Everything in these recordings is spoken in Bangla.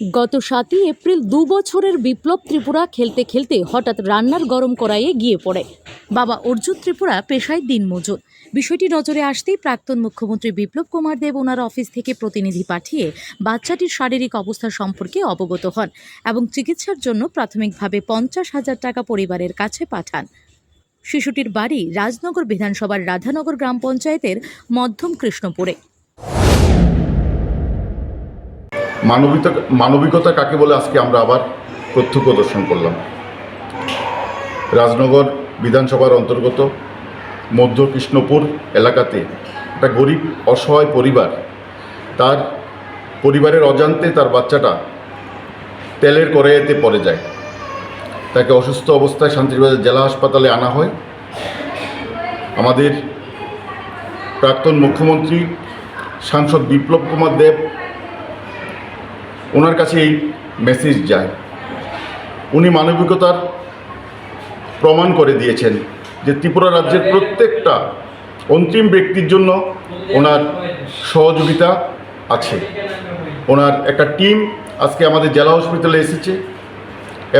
গত সাতই এপ্রিল দু বছরের বিপ্লব ত্রিপুরা খেলতে খেলতে হঠাৎ রান্নার গরম কড়াইয়ে গিয়ে পড়ে। বাবা অর্জুন ত্রিপুরা পেশায় দিন দিনমজুর বিষয়টি নজরে আসতেই প্রাক্তন মুখ্যমন্ত্রী বিপ্লব কুমার দেব ওনার অফিস থেকে প্রতিনিধি পাঠিয়ে বাচ্চাটির শারীরিক অবস্থা সম্পর্কে অবগত হন এবং চিকিৎসার জন্য প্রাথমিকভাবে পঞ্চাশ হাজার টাকা পরিবারের কাছে পাঠান। শিশুটির বাড়ি রাজনগর বিধানসভার রাধানগর গ্রাম পঞ্চায়েতের মধ্যম কৃষ্ণপুরে। মানবিকতা মানবিকতা কাকে বলে? আজকে আমরা আবার প্রত্যক্ষ দর্শন করলাম। রাজনগর বিধানসভার অন্তর্গত মধ্য কৃষ্ণপুর এলাকাতে একটা গরিব, অসহায় পরিবার, তার পরিবারের অজান্তে তার বাচ্চাটা তেলের কড়াইতে পড়ে যায়। তাকে অসুস্থ অবস্থায় শান্তিবাজার জেলা হাসপাতালে আনা হয়। আমাদের প্রাক্তন মুখ্যমন্ত্রী সাংসদ বিপ্লব কুমার দেব ওনার কাছে এই মেসেজ যায়। উনি মানবিকতার প্রমাণ করে দিয়েছেন যে ত্রিপুরা রাজ্যের প্রত্যেকটা অন্তিম ব্যক্তির জন্য ওনার সহযোগিতা আছে। ওনার একটা টিম আজকে আমাদের জেলা হসপিটালে এসেছে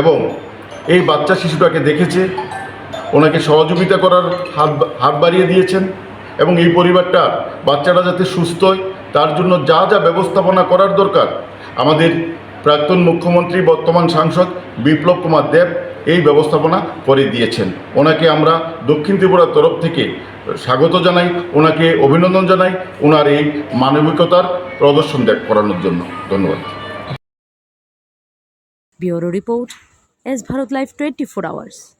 এবং এই বাচ্চা শিশুটাকে দেখেছে, ওনাকে সহযোগিতা করার হাত হাত বাড়িয়ে দিয়েছেন এবং এই পরিবারটা বাচ্চাটা যাতে সুস্থ হয়, তার জন্য যা যা ব্যবস্থাপনা করার দরকার আমাদের প্রাক্তন মুখ্যমন্ত্রী, বর্তমান সাংসদ বিপ্লব কুমার দেব এই ব্যবস্থাপনা করে দিয়েছেন। ওনাকে আমরা দক্ষিণ ত্রিপুরার তরফ থেকে স্বাগত জানাই, ওনাকে অভিনন্দন জানাই ওনার এই মানবিকতার প্রদর্শন দেখ করানোর জন্য। ধন্যবাদ। Report, S Bharat live twenty four hours.